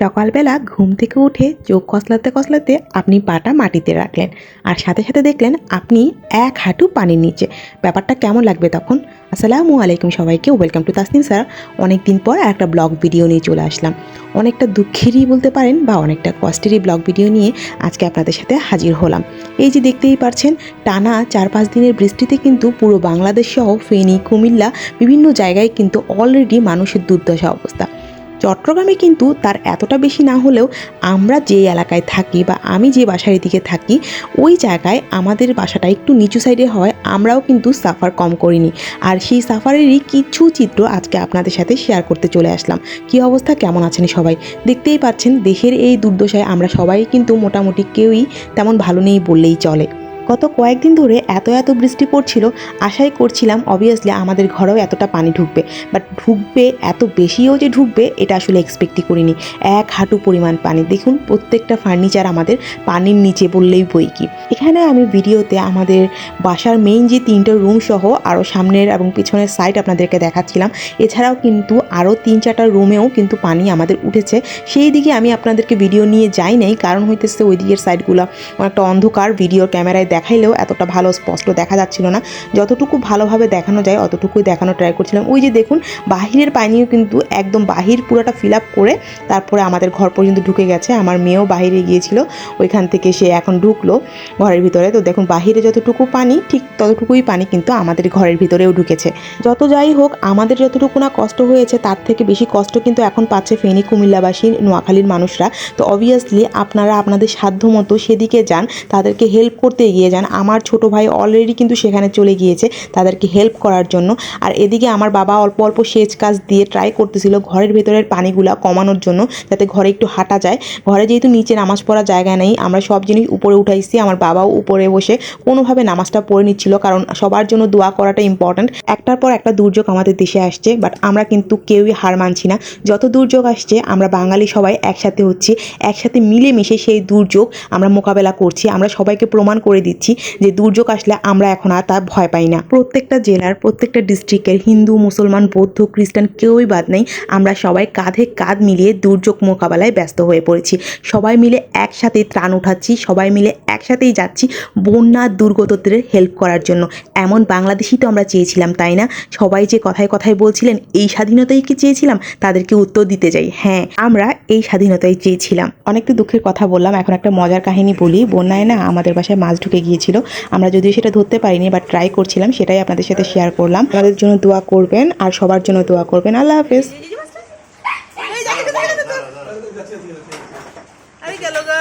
সকালবেলা ঘুম থেকে উঠে চোখ কসলাতে কসলাতে আপনি পাটা মাটিতে রাখলেন। আর সাথে সাথে দেখলেন আপনি এক হাঁটু পানির নিচে। ব্যাপারটা কেমন লাগবে তখন? আসসালামু আলাইকুম সবাইকে, ওয়েলকাম টু তাসনিম স্যার। অনেক দিন পর একটা ব্লগ ভিডিও নিয়ে চলে আসলাম। অনেকটা দুঃখেরই বলতে পারেন বা অনেকটা কষ্টেরই ব্লগ ভিডিও নিয়ে আজকে আপনাদের সাথে হাজির হলাম। এই যে দেখতেই পারছেন, টানা চার পাঁচ দিনের বৃষ্টিতে কিন্তু পুরো বাংলাদেশ সহ ফেনী, কুমিল্লা, বিভিন্ন জায়গায় কিন্তু অলরেডি মানুষের দুর্দশা অবস্থা। চট্টগ্রামে কিন্তু তার এতটা বেশি না হলেও আমরা যে এলাকায় থাকি বা আমি যে বাসার দিকে থাকি, ওই জায়গায় আমাদের বাসাটা একটু নিচু সাইডে হয়, আমরাও কিন্তু সাফার কম করিনি। আর সেই সাফারেরই কিছু চিত্র আজকে আপনাদের সাথে শেয়ার করতে চলে আসলাম। কি অবস্থা? কেমন আছেন সবাই? দেখতেই পাচ্ছেন দেশের এই দুর্দশায় আমরা সবাই কিন্তু মোটামুটি কেউই তেমন ভালো নেই বললেই চলে। গত কয়েকদিন ধরে এত এত বৃষ্টি পড়ছিল, আশাই করছিলাম অবভিয়াসলি আমাদের ঘরেও এতটা পানি ঢুকবে। বাট ঢুকবে, এত বেশিও যে ঢুকবে, এটা আসলে এক্সপেক্টই করিনি। এক হাঁটু পরিমাণ পানি। দেখুন, প্রত্যেকটা ফার্নিচার আমাদের পানির নিচে বললেই বই কি। এখানে আমি ভিডিওতে আমাদের বাসার মেইন যে তিনটা রুম সহ আরও সামনের এবং পিছনের সাইড আপনাদেরকে দেখাচ্ছিলাম। এছাড়াও কিন্তু আরও তিন চারটা রুমেও কিন্তু পানি আমাদের উঠেছে। সেই দিকে আমি আপনাদেরকে ভিডিও নিয়ে যাই নাই, কারণ হইতেছে ওই দিকের সাইডগুলো অনেকটা অন্ধকার। ভিডিওর ক্যামেরায় দেখাইলেও এতটা ভালো স্পষ্ট দেখা যাচ্ছিল না। যতটুকু ভালোভাবে দেখানো যায়, অতটুকুই দেখানো ট্রাই করছিলাম। ওই যে দেখুন বাহিরের পানিও কিন্তু একদম বাহির পুরোটা ফিল আপ করে তারপরে আমাদের ঘর পর্যন্ত ঢুকে গেছে। আমার মেয়েও বাহিরে গিয়েছিল, ওইখান থেকে সে এখন ঢুকলো ঘরের ভিতরে। তো দেখুন, বাহিরে যতটুকু পানি, ঠিক ততটুকুই পানি কিন্তু আমাদের ঘরের ভিতরেও ঢুকেছে। যত যাই হোক, আমাদের যতটুকু না কষ্ট হয়েছে, তার থেকে বেশি কষ্ট কিন্তু এখন পাচ্ছে ফেনী কুমিল্লাবাসী নোয়াখালীর মানুষরা। তো অবভিয়াসলি আপনারা আপনাদের সাধ্য মতো সেদিকে যান, তাদেরকে হেল্প করতে এগিয়ে যান। আমার ছোট ভাই অলরেডি কিন্তু সেখানে চলে গিয়েছে তাদেরকে হেল্প করার জন্য। আর এদিকে আমার বাবা অল্প অল্প সেচ কাজ দিয়ে ট্রাই করতেছিল ঘরের ভেতরের পানিগুলা কমানোর জন্য যাতে ঘরে একটু হাঁটা যায়। ঘরে যেহেতু নিচে নামাজ পড়ার জায়গা নেই, আমরা সব জিনিস উপরে উঠাইছি, আমার বাবাও উপরে বসে কোনোভাবে নামাজটা পড়ে নিচ্ছিল কারণ সবার জন্য দোয়া করাটা ইম্পর্ট্যান্ট একটার পর একটা দুর্যোগ আমাদের দেশে আসছে বাট আমরা কিন্তু কেউই হার মানছি না। যত দুর্যোগ আসছে, আমরা বাঙালি সবাই একসাথে হচ্ছি, একসাথে মিলেমিশে সেই দুর্যোগ আমরা মোকাবেলা করছি, আমরা সবাইকে প্রমাণ করে দিচ্ছি যে দুর্যোগ আসলে আমরা এখন আর তা ভয় পাই না। প্রত্যেকটা জেলার, প্রত্যেকটা ডিস্ট্রিক্টের হিন্দু, মুসলমান, বৌদ্ধ খ্রিস্টান কেউই বাদ নেই। আমরা সবাই কাঁধে কাঁধ মিলিয়ে দুর্যোগ মোকাবেলায় ব্যস্ত হয়ে পড়েছি। সবাই মিলে একসাথে ত্রাণ উঠাচ্ছি, সবাই মিলে একসাথেই যাচ্ছি বন্যা দুর্গতদের হেল্প করার জন্য। এমন বাংলাদেশই তো আমরা চেয়েছিলাম, তাই না? সবাই যে কথায় কথায় বলছিলেন, এই স্বাধীনতাই কি চেয়েছিলাম? তাদেরকে উত্তর দিতে যাই হ্যাঁ আমরা এই স্বাধীনতাই চেয়েছিলাম। অনেক তো দুঃখের কথা বললাম। এখন একটা মজার কাহিনী বলি। বন্যায় না আমাদের বাসায় মাছ ঢুকে গিয়েছিল। আমরা যদিও সেটা ধরতে পারিনি বা ট্রাই করছিলাম, সেটাই আপনাদের সাথে শেয়ার করলাম। আমাদের জন্য দোয়া করবেন, আর সবার জন্য দোয়া করবেন। আল্লাহ হাফেজ। আরে গেল গা।